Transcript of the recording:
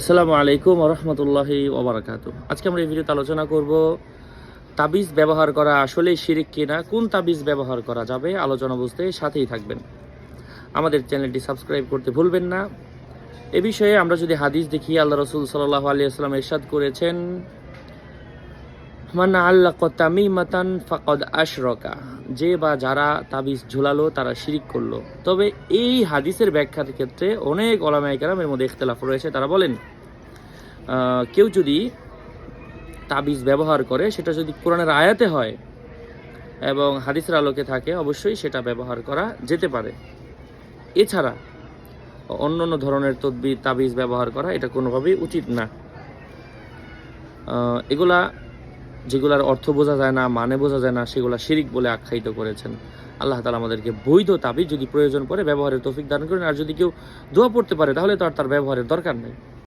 আসসালামু আলাইকুম রহমতুল্লাহি ওবরাকাত আজকে আমরা এই ভিডিওতে আলোচনা করব তাবিজ ব্যবহার করা আসলে শিরিক কিনা, কোন তাবিজ ব্যবহার করা যাবে, আলোচনা বুঝতে সাথেই থাকবেন। আমাদের চ্যানেলটি সাবস্ক্রাইব করতে ভুলবেন না। এ বিষয়ে আমরা যদি হাদিস দেখি, আল্লাহ রসুল সাল্লাহ আলিয়া সাল্লাম এরশাদ করেছেন মান আল্লাহ তামিমাতান ফাকদ আশরকা। যে বা যারা তাবিজ ঝুলালো, তারা শিরিক করল। তবে এই হাদিসের ব্যাখ্যার ক্ষেত্রে অনেক ওলামাইকারাম এর মধ্যে ইখতলাফ রয়েছে। তারা বলেন কেউ যদি তাবিজ ব্যবহার করে, সেটা যদি কোরআনের আয়াতে হয় এবং হাদিসের আলোকে থাকে, অবশ্যই সেটা ব্যবহার করা যেতে পারে। এছাড়া অন্য অন্য ধরনের তদবির, তাবিজ ব্যবহার করা এটা কোনোভাবেই উচিত না। এগুলা যেগুলার অর্থ বোঝা যায় না মানে বোঝা যায় না, সেগুলা শিরিক বলে আখ্যায়িত করেছেন। আল্লাহ তালা আমাদেরকে বৈধ তাবিজ যদি প্রয়োজন পড়ে, ব্যবহারের তৌফিক দান করেন। আর যদি কেউ দোয়া পড়তে পারে, তাহলে তো আর তার ব্যবহারের দরকার নেই।